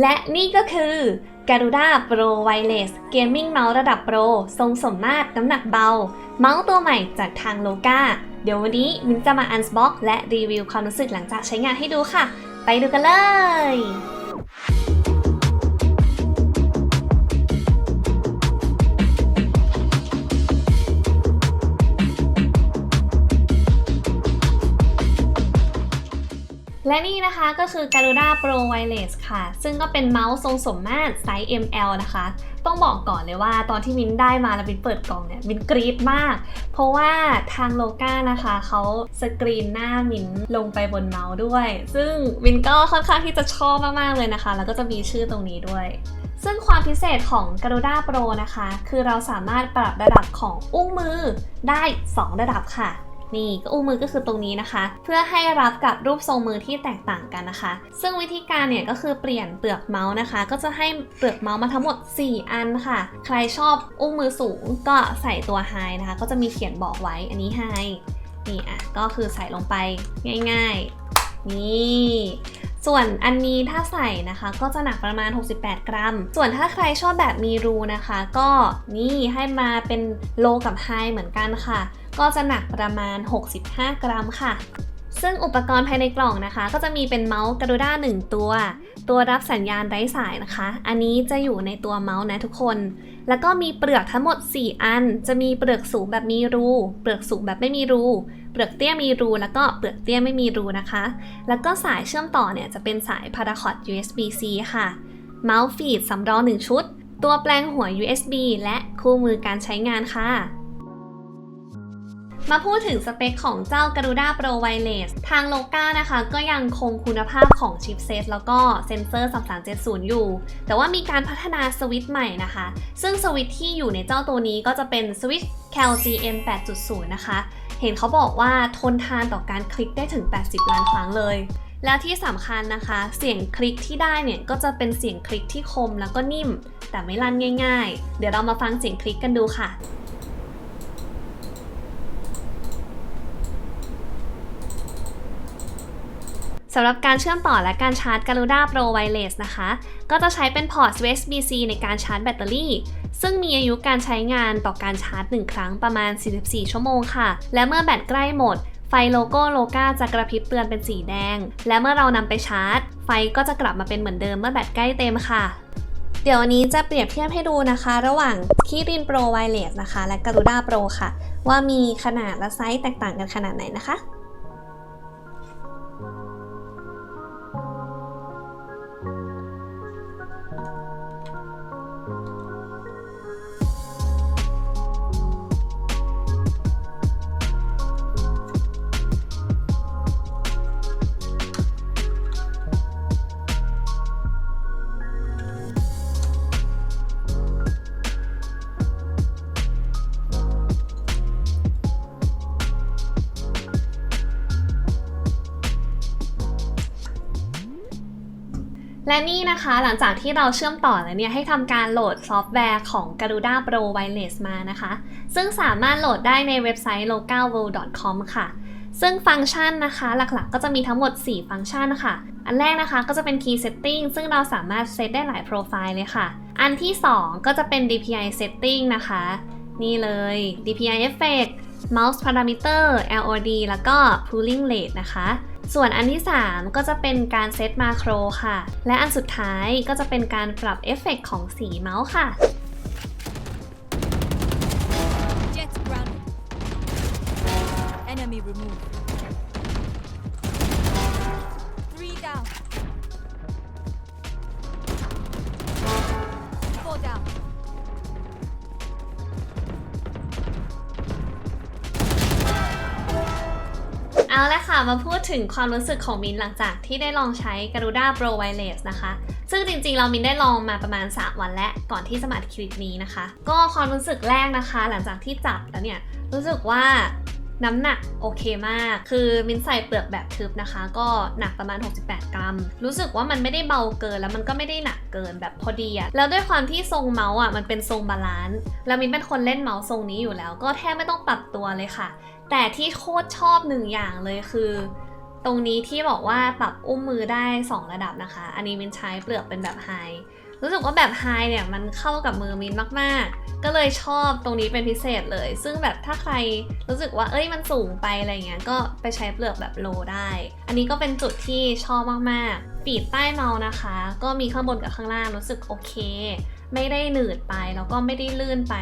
และนี่ก็คือ Garuda Pro Wireless Gaming Mouse ระดับโปร ทรงสมมาตรน้ำหนักเบา เมาส์ตัวใหม่จากทางโลกาเดี๋ยววันนี้มินจะมาอันสบ็อกและรีวิวความรู้สึกหลังจากใช้งานให้ดูค่ะ ไปดูกันเลย และนี่นะคะก็คือ Garuda Pro Wireless ค่ะ ซึ่งก็เป็นเมาส์ทรงสมมาตรไซส์ ML นะคะ ต้องบอกก่อนเลยว่าตอนที่มินได้มาแล้วมินเปิดกล่องเนี่ยมินกรี๊ดมาก เพราะว่าทางโลกานะคะเขาสกรีนหน้ามินลงไปบนเมาส์ด้วย ซึ่งมินก็ค่อนข้างที่จะชอบมากๆเลยนะคะ แล้วก็จะมีชื่อตรงนี้ด้วยซึ่งความพิเศษของ Garuda Pro นะคะ คือเราสามารถปรับระดับของอุ้งมือได้ 2 ระดับค่ะ นี่ก็อุ้งมือก็คือตรงนี้นะคะ เพื่อให้รับกับรูปทรงมือที่แตกต่างกันนะคะ ซึ่งวิธีการเนี่ยก็คือเปลี่ยนเปลือกเมาส์นะคะ ก็จะให้เปลือกเมาส์มาทั้งหมด 4 อันค่ะ ใครชอบอุ้งมือสูงก็ใส่ตัวไฮนะคะ ก็จะมีเขียนบอกไว้อันนี้ไฮนี่อะก็คือใส่ลงไปง่าย ๆ นี่ ส่วนอันนี้ถ้าใส่นะคะก็จะหนักประมาณ 68 กรัม ส่วนถ้าใครชอบแบบมีรูนะคะ ก็นี่ให้มาเป็นโลกับไฮเหมือนกันค่ะ ก็จะหนักประมาณ 65 กรัมค่ะ ซึ่งอุปกรณ์ภายในกล่องนะคะ ก็จะมีเป็นเมาส์ก a รูด้า1ตัว ตัวรับสัญญาณไร้สายนะคะ อันนี้จะอยู่ในตัวเมาส์นะทุกคน แล้วก็มีเปลือกทั้งหมด 4 อัน จะมีเปลือกสูงแบบมีรู เปลือกสูงแบบไม่มีรู เปลือกเตี้ยมีรู แล้วก็เปลือกเตี้ยไม่มีรูนะคะ แล้วก็สายเชื่อมต่อเนี่ยจะเป็นสาย Paracord USB-C ค่ะ เมาส์ฟีดสำรอง1ชุด ตัวแปลงหัว USB และคู่มือการใช้งานค่ะ มาพูดถึงสเปคของเจ้า Garuda Pro Wireless ทางโลกานะคะ ก็ยังคงคุณภาพของชิปเซตแล้วก็เซนเซอร์ 3370 อยู่ แต่ว่ามีการพัฒนาสวิตช์ใหม่นะคะ ซึ่งสวิตช์ที่อยู่ในเจ้าตัวนี้ก็จะเป็นสวิตช์ Cal GM 8.0 นะคะ เห็นเขาบอกว่าทนทานต่อการคลิกได้ถึง 80 ล้านครั้งเลยแล้วที่สำคัญนะคะ เสียงคลิกที่ได้เนี่ย ก็จะเป็นเสียงคลิกที่คมแล้วก็นิ่ม แต่ไม่ลั่นง่าย ๆ เดี๋ยวเรามาฟังเสียงคลิกกันดูค่ะ สำหรับการเชื่อมต่อและการชาร์จ Garuda Pro Wireless นะคะ ก็จะใช้เป็นพอร์ต USB-C ในการชาร์จแบตเตอรี่ ซึ่งมีอายุการใช้งานต่อการชาร์จ 1 ครั้งประมาณ 44 ชั่วโมงค่ะ และเมื่อแบตใกล้หมด ไฟโลโก้โลกาจะกระพริบเตือนเป็นสีแดง และเมื่อเรานำไปชาร์จ ไฟก็จะกลับมาเป็นเหมือนเดิมเมื่อแบตใกล้เต็มค่ะเดี๋ยววันนี้จะเปรียบเทียบให้ดูนะคะ ระหว่างคีริน Pro Wireless นะคะ และ Garuda Pro ค่ะ ว่ามีขนาดและไซส์แตกต่างกันขนาดไหนนะคะ และนี่นะคะหลังจากที่เราเชื่อมต่อแล้วเนี่ยให้ทำการโหลดซอฟต์แวร์ของ Garuda Pro Wireless มานะคะ ซึ่งสามารถโหลดได้ในเว็บไซต์ localworld.com ค่ะ ซึ่งฟังก์ชันนะคะ หลักๆ ก็จะมีทั้งหมด 4 ฟังก์ชันค่ะ อันแรกนะคะก็จะเป็น Key Setting ซึ่งเราสามารถเซตได้หลายโปรไฟล์เลยค่ะ อันที่ 2 ก็จะเป็น DPI Setting นะคะ นี่เลย DPI Effect Mouse Parameter LOD แล้วก็ Pulling Rate นะคะ ส่วนอันที่ 3 ก็จะเป็นการเซตมาโครค่ะ และอันสุดท้ายก็จะเป็นการปรับเอฟเฟกต์ของสีเมาส์ค่ะ Jet grounded. Enemy removed. Three down. มาพูดถึงความรู้สึกของมินหลังจากที่ได้ลองใช้ Garuda Pro Wireless นะคะ ซึ่งจริงๆ เรามินได้ลองมาประมาณ 3 วันแล้ว ก่อนที่จะมาคลิปนี้นะคะ ก็ความรู้สึกแรกนะคะ หลังจากที่จับแล้วเนี่ย รู้สึกว่า น้ำหนักโอเคมาก คือมินใส่เปลือกแบบทึบนะคะ ก็หนักประมาณ 68 กรัม รู้สึกว่ามันไม่ได้เบาเกิน แล้วมันก็ไม่ได้หนักเกินแบบพอดีอะแล้วด้วยความที่ทรงเมาส์อะมันเป็นทรงบาลานซ์ แล้วมินเป็นคนเล่นเมาส์ทรงนี้อยู่แล้ว ก็แทบไม่ต้องปรับตัวเลยค่ะ แต่ที่โคตรชอบหนึ่งอย่างเลยคือ ตรงนี้ที่บอกว่าปรับอุ้มมือได้ 2 ระดับนะคะ อันนี้มินใช้เปลือกเป็นแบบไฮ รู้สึกว่าแบบไฮเนี่ยมันเข้ากับมือมินมากๆ ก็เลยชอบตรงนี้เป็นพิเศษเลย ซึ่งแบบถ้าใครรู้สึกว่าเอ้ยมันสูงไปอะไรเงี้ยก็ไปใช้เปลือกแบบโลได้ อันนี้ก็เป็นจุดที่ชอบมากๆ ปีดใต้เมานะคะ ก็มีข้างบนกับข้างล่างรู้สึกโอเค ไม่ได้หนืดไปแล้วก็ไม่ได้ลื่นไป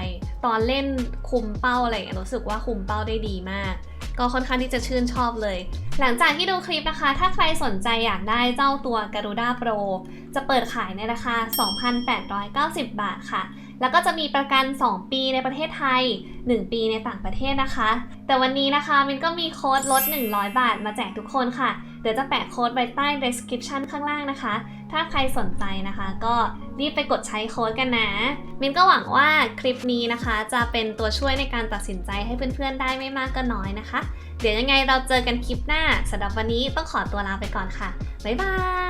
ตอนเล่นคุมเป้าอะไรอย่างเงี้ยรู้สึกว่าคุมเป้าได้ดีมาก ก็ค่อนข้างที่จะชื่นชอบเลย หลังจากที่ดูคลิปนะคะ ถ้าใครสนใจอยากได้เจ้าตัว Garuda Pro จะเปิดขายในราคา 2,890 บาทค่ะแล้วก็จะมีประกัน 2 ปีในประเทศไทย 1 ปีในต่างประเทศนะคะ แต่วันนี้นะคะมินก็มีโค้ดลด 100 บาทมาแจกทุกคนค่ะ เดี๋ยวจะแปะโค้ดไว้ใต้ description ข้างล่างนะคะ ถ้าใครสนใจนะคะ ก็รีบไปกดใช้โค้ดกันนะ มินก็หวังว่าคลิปนี้นะคะ จะเป็นตัวช่วยในการตัดสินใจให้เพื่อนๆ ได้ไม่มากก็น้อยนะคะ เดี๋ยวยังไงเราเจอกันคลิปหน้าสำหรับวันนี้ต้องขอตัวลาไปก่อนค่ะ บ๊ายบาย